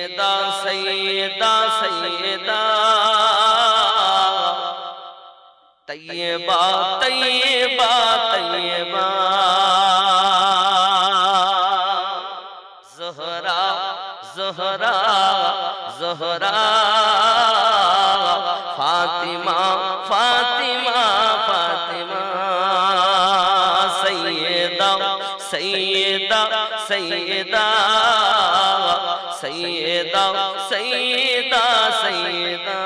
সৈয়দা সৈয়দা সৈয়দা তৈয়বা তৈয়বা তৈয়বা জহরা জহরা জহরা। ফাতিমা ফাতিমা ফাতিমা। সৈয়দা সৈয়দা সৈয়দা سیدہ سیدہ سیدہ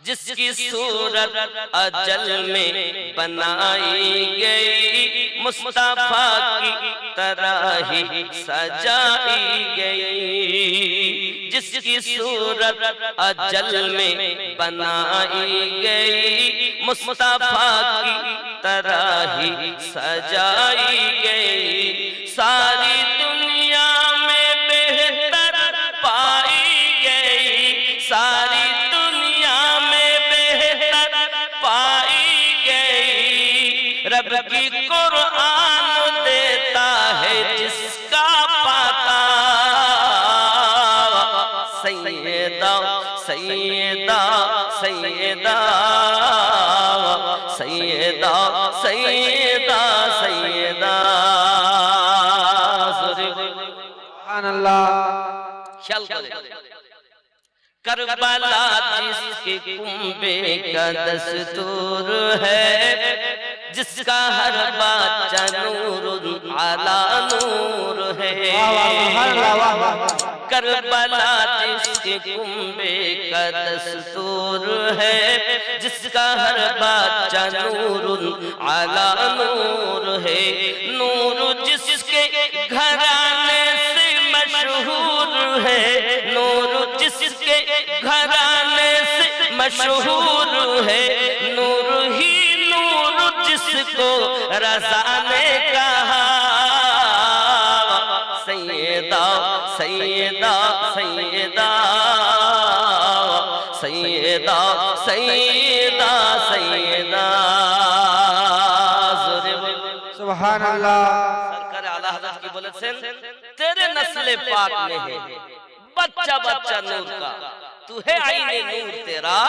جس کی صورت اجل میں بنائی گئی، مصطفیٰ کی طرح ہی سجائی گئی۔ جس کی صورت اجل میں بنائی گئی، مصطفیٰ کی طرح ہی سجائی گئی۔ ساری دنیا میں بہتر پائی گئی۔ ساری دنیا میں بہتر پائی گئی۔ رب کی قرآن دیتا ہے جس کا پاتا۔ سیدہ سیدہ سیدہ۔ سیدہ سیدہ سیدہ۔ سبحان اللہ۔ خیال کربلا جس کے کنبے کا دستور ہے جس کا ہر بات نور علا نور ہے۔ کربلا جس کے کنبے کا دستور ہے جس کا ہر بادشاہ نور علا نور ہے۔ نور جس کے گھر مشہور ہے نور ہی نور جس کو رضا نے کہا۔ سیدہ سیدہ سیدہ سیدہ سیدہ سیدہ۔ سبحان اللہ حضرت کی بولت سن تیرے نسل پاک میں ہے بچہ بچہ نور کا۔ تو ہے آئین نور تیرا۔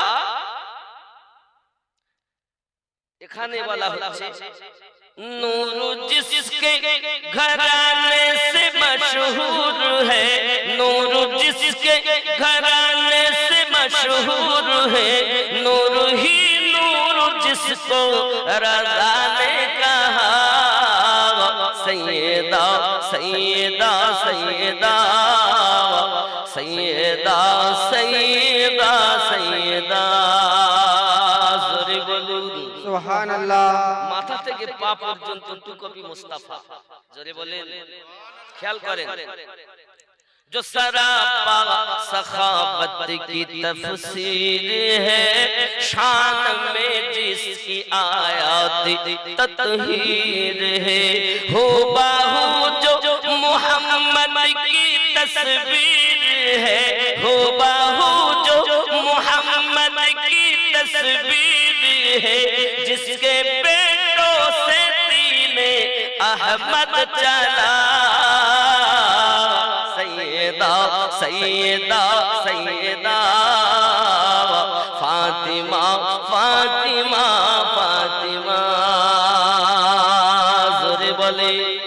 دکھانے والا لفظ نور جس کے گھرانے سے مشہور ہے۔ نور جس کے گھرانے سے مشہور ہے۔ نور ہی نور جس کو رضا نے کہا۔ سیدہ سیدہ سیدہ۔ সৈয়দা সৈয়দা সৈয়দা জোরে বলুন সুবহানাল্লাহ মাথা থেকে পা পর্যন্ত টু কপি মুস্তাফা জোরে বলেন খেয়াল করেন جو سراپا سخاوت کی تفسیر ہے شان میں جس کی آیات تطہیر ہے ہو باہو جو محمد کی تصویر ہے۔ ہو باہو جو محمد کی تصویر ہے، جس کے پیٹوں سے دین احمد چلا۔ سیدہ سیدہ سیدہ۔ فاطمہ فاطمہ فاطمہ۔ زور بولے۔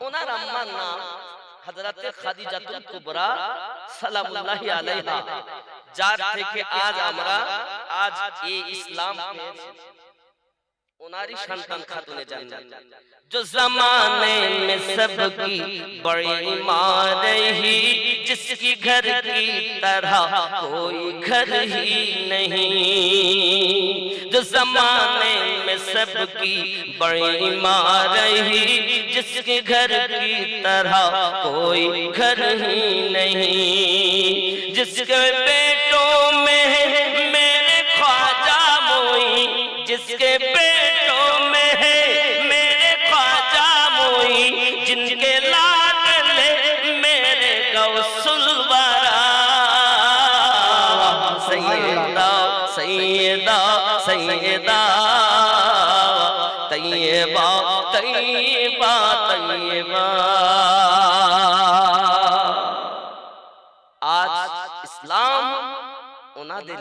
انہاں اماں নাম হযরতে খাদিজাতুল কুবরা সালামুল্লাহি আলাইহা যার থেকে আজ আমরা আজ এই ইসলাম جو زمانے میں سب کی بڑی ماں رہی جس کی گھر کی طرح کوئی گھر ہی نہیں۔ جو زمانے میں سب کی بڑی ماں رہی جس کی گھر کی طرح کوئی گھر ہی نہیں۔ جس کے بیٹوں میں میرے خواجہ موئی جس کے بیٹوں সেদা তৈবা তৈবা তৈবা আজ ইসলাম ওনাদের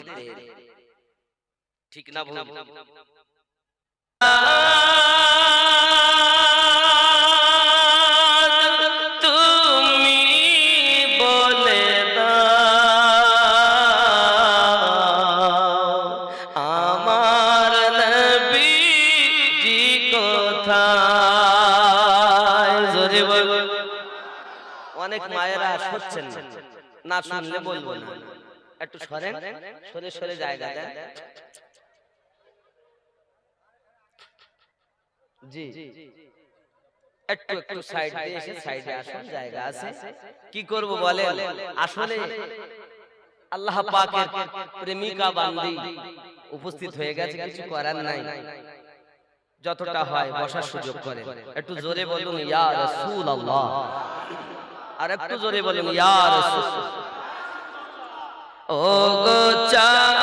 ঠিক না ভুল? মায়েরা সরছেন না না শুনলে বলব না। একটু সরেন সরে সরে জায়গা দেন। জি। একটু একটু সাইড দিয়ে এসে সাইডে আসুন জায়গা আছে। কি করব বলে আসলে আল্লাহ পাকের প্রেমিকা বান্দি উপস্থিত হয়ে গেছে কিছু করার নাই। যতটা হয় বসার সুযোগ করে একটু জোরে বলুন ইয়া রাসূলুল্লাহ। আর একটু জোরে বলুন ইয়া রাসূল ও গো চাঁদ,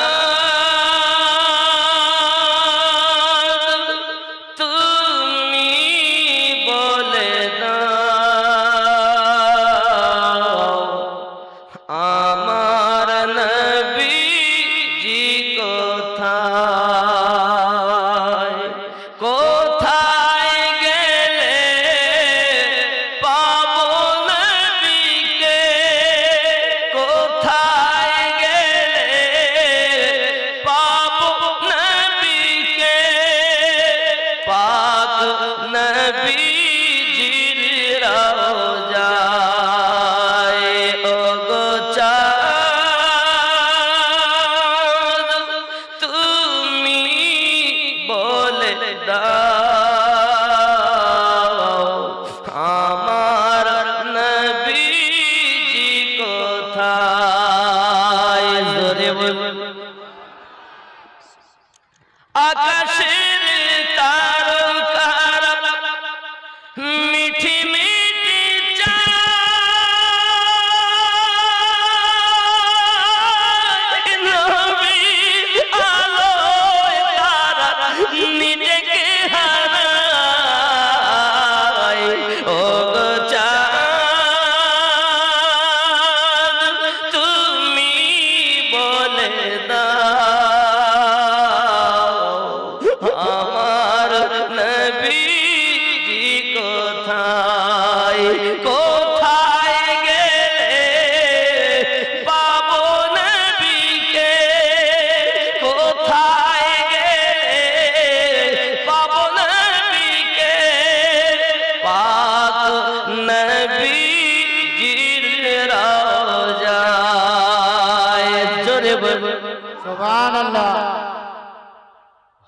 সুবহানাল্লাহ।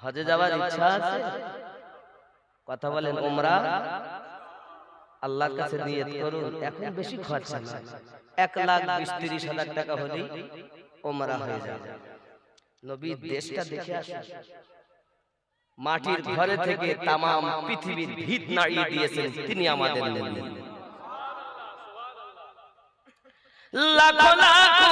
হজে যাওয়ার ইচ্ছা আছে? কথা বলেন উমরা। আল্লাহর কাছে নিয়ত করুন। এখন বেশি খরচা না এক লাখ বিশ তিরিশ হাজার টাকা হলেই ওমরা হয়ে যাবে। নবীর দেশটা দেখে আসুন। মাটির ঘরে থেকে তামাম পৃথিবীর ভিত নাড়িয়ে দিয়েছেন। তিনি আমাদের লাখো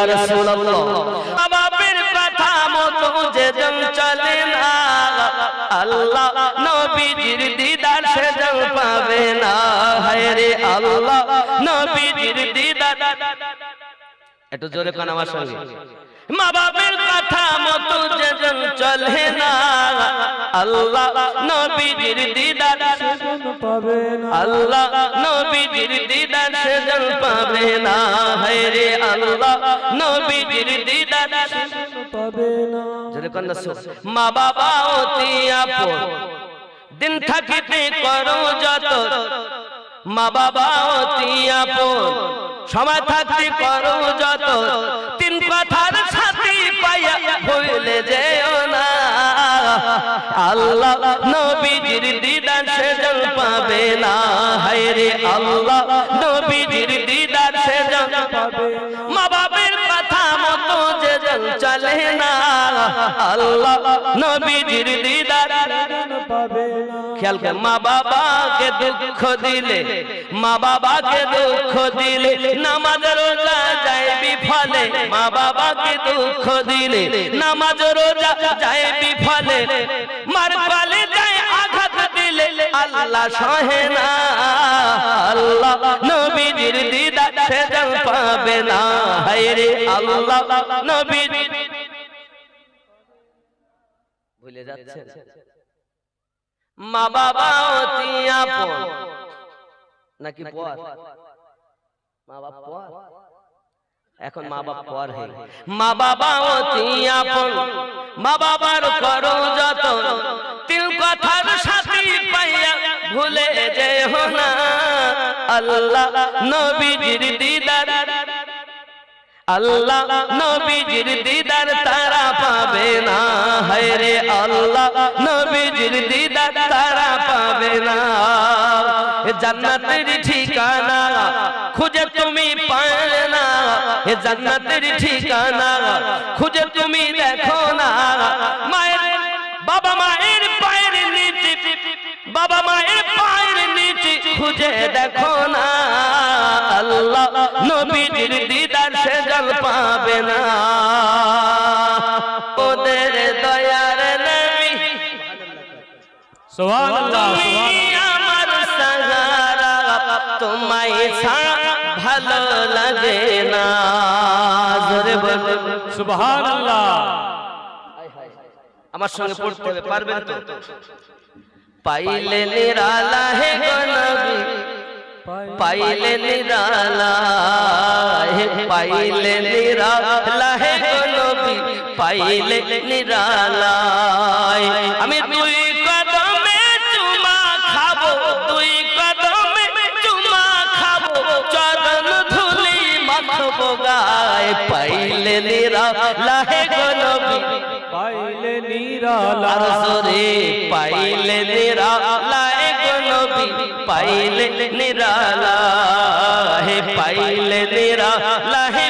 ইয়া রাসূলুল্লাহ বাবার কথা মতো যে জন চলে না। আল্লাহ নবীজির দিদার সে জন পাবে না। হায় রে আল্লাহ নবীজির দিদার। একটু জোরে কান আমার সঙ্গে। মা বাবার কথা মতো যেজন চলে না। আল্লাহ নবীজির দিদার পাবে না। আল্লাহ নবীজির দিদার সেজন পাবে না। রে আল্লাহ নবীজির দিদার পাবে না। মা বাবা অতি আপন। দিন থাকিতে করো যত। মা বাবা অতি আপন। সময় থাকতে করো যত। হায় রে আল্লাহ, নবীজির দিদার সেজন পাবে। মা বাবের কথা মতো যে জন চলে না। আল্লাহ, নবীজির দিদার পাবে খেয়াল কর, মা বাবাকে দুঃখ দিলে, মা বাবাকে দুঃখ দিলে, নামাজ রোজা যায় বিফলে, মা বাবাকে দুঃখ দিলে, নামাজ রোজা যায় বিফলে আল্লাহ সহে না, আল্লাহ নবীজির দিদার সেজন পাবে না, হায় রে আল্লাহ নবীর ভুলে যাচ্ছে মা বাবা অতি আপন। নাকি পর? মা বাপ পর? এখন মা বাপ পর হে। মা বাবা অতি আপন। মা বাবার করো যত কথার সাথী পাইয়া ভুলে যেও না। আল্লাহ নবীজির দিদার। আল্লাহ নবীজির দিদার তারা পাবে না। হায় রে আল্লাহ নবীজির দিদার তারা পাবে না। জান্নাতের ঠিকানা খুঁজে তুমি পাবে না। এ জান্নাতের ঠিকানা খুঁজে তুমি দেখো না। মায়ের বাবা মায়ের নিচে বাবা মায়ের পায়ের নিচে খুঁজে দেখো না। আল্লাহ নবীজির দিদার সে জল পাবে না। ওদের দয়ার নবী। সুবহানাল্লাহ তুমি আমার সাহারা তোমায় ছাড়া ভালো লাগে না। জোরে বলো। সুবহানাল্লাহ। আমার সঙ্গে পড়তে হবে পারবেন তো? পাইলে নিরালা হে গো নবী পাইলে নিরালা হে পাইলে নিরালা হে গো নবী পাইলে নিরালা আমি দুই কদমে চুমা খাব দুই কদমে চুমা খাব চরণ ধুলি মাখবো গায় পাইলে নিরালা হে আর জোরে পাইলে নিরালা গো নবী, পাইলে নিরালা। হে পাইলে নিরালা, হে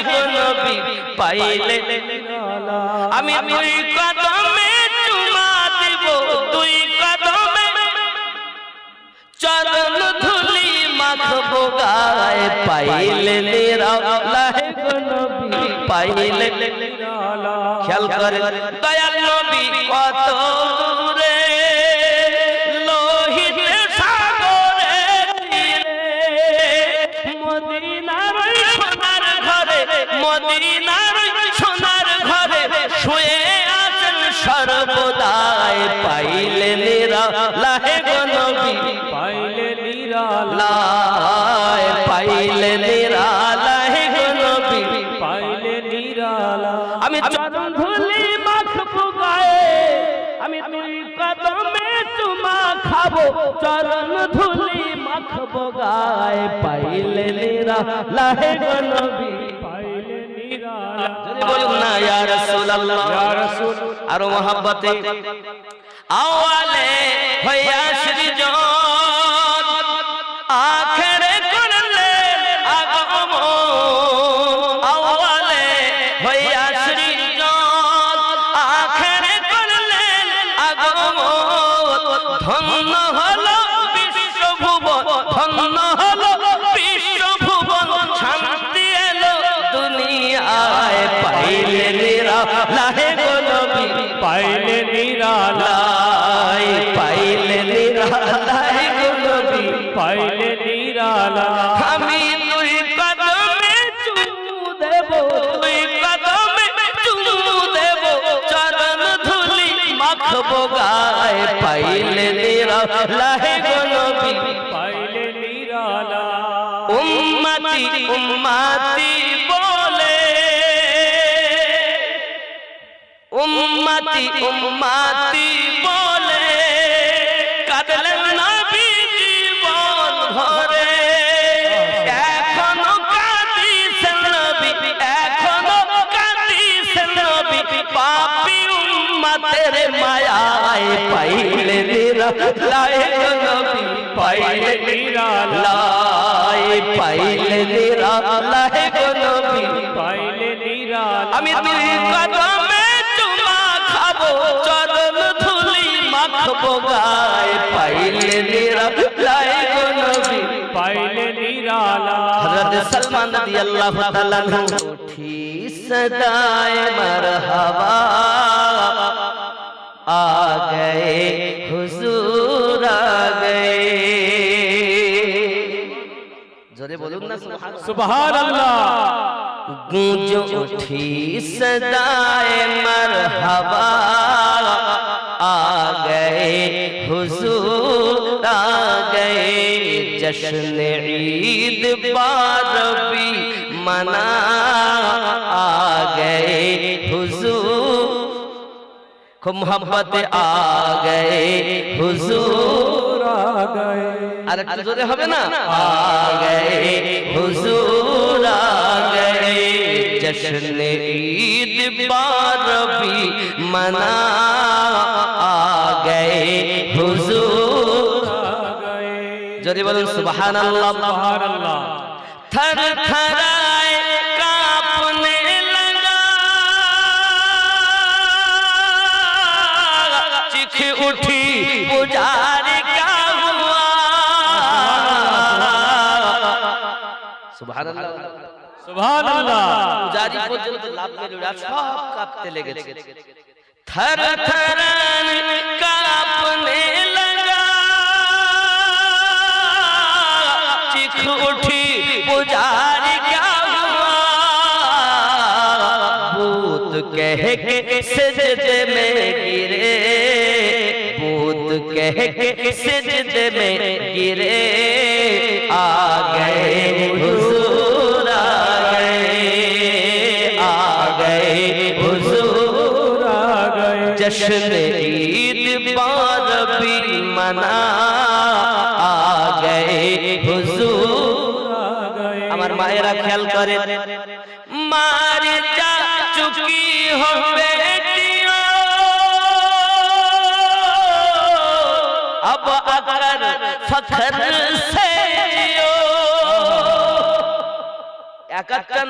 পাইলে নিরালা। আমি দুই কদমে চুমা দিব, দুই কদমে চরণ ধুলি মাখবো গায়। পাইলে নিরালা, হে পাইলে খেয়াল করে, দয়াল নবী কত দূরে, লোহিত সাগরে মদিনার সোনার ঘরে, মদিনার সোনার ঘরে শুয়ে আছেন সর্বদাই। পাইলে নিরা লাহে গো নবী, পাইলে নিরালা পাইলে নিরা চরণ ধুলি মাখবো গায়ে পাইলে নিরা লাহে গো নবী পাইলে নিরালা যদি বলুন না ইয়া রাসূলুল্লাহ ইয়া রাসূল আরও মহাব্বতে আওয়ালে হইয়া সৃজন আখেরে নিরা লাহে গো নবী। পাইলে নিরালা। উম্মতি উম্মতি বলে। উম্মতি উম্মতি আয় পাইলে তেরা লায়ে নবী পাইলে তেরা লায়ে পাইলে আমি চরণ ধুলি মাখবো গায়ে। পাইলে তেরা লায়ে নবী, পাইলে তেরা হযরত সালমান आ गए حضور आ गए جورے بولوں نا सुभान अल्लाह गूंज उठी सदाए मरहबा आ गए हुजूर आ गए जश्न ईद बार भी मना आ गए हुजूर মোহাম্মদ আ হুজুর আ আর একটু জোরে হবে না? হুজুর জশ্ন ঈদ মনা জোরে বলুন সুবহানাল্লাহ। সুবহানাল্লাহ। থর থর پجار کیا ہوا؟ سبحان اللہ۔ سبحان اللہ۔ پجاری کو جلد لاب میں لڑا سب کاپتے لے گئے تھر تھرن کاپنے لگا۔ چکھ اٹھی پجار کیا ہوا؟ بوت کہہ کے سجدے میں گرے۔ کہہ کے سجد میں گرے، آ گئے، حضور آ گئے آ گئے، حضور آ جشن عید بھی منا، آ گئے، حضور আমার মায়েরা খেয়াল করেন ফখর সে এক একটা